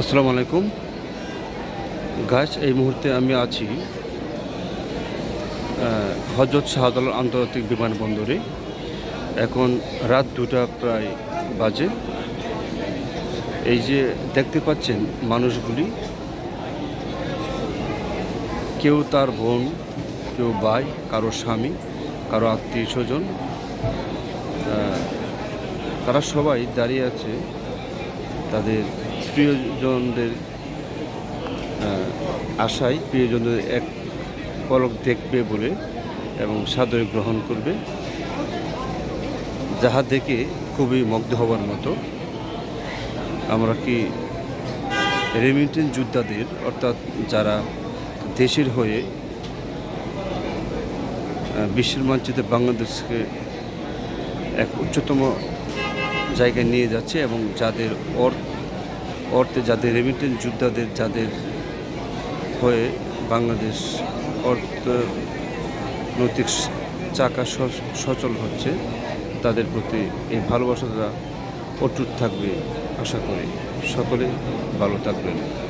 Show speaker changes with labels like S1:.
S1: আসসালামু আলাইকুম। গাছ এই মুহূর্তে আমি আছি হজরত শাহজালাল আন্তর্জাতিক বিমানবন্দরে। এখন রাত দুটা প্রায় বাজে। এই যে দেখতে পাচ্ছেন মানুষগুলি, কেউ তার বোন, কেউ ভাই, কারও স্বামী, কারও আত্মীয় স্বজন তারা সবাই দাঁড়িয়ে আছে তাদের প্রিয়জনদের আশায় প্রিয়জনদের এক পলক দেখবে বলে এবং সাদরে গ্রহণ করবে। যাহা দেখে খুবই মুগ্ধ হওয়ার মতো। আমরা কি রেমিটেন্স যোদ্ধাদের, অর্থাৎ যারা দেশের হয়ে বিশ্বের মানচিত্রে বাংলাদেশকে এক উচ্চতম জায়গায় নিয়ে যাচ্ছে এবং যাদের অর্থ অর্থে যাদের রেমিটেন্স যোদ্ধাদের, যাদের হয়ে বাংলাদেশ অর্থনৈতিক চাকা সচল হচ্ছে, তাদের প্রতি এই ভালোবাসাটা অটুট থাকবে, আশা করি। সকলে ভালো থাকবেন।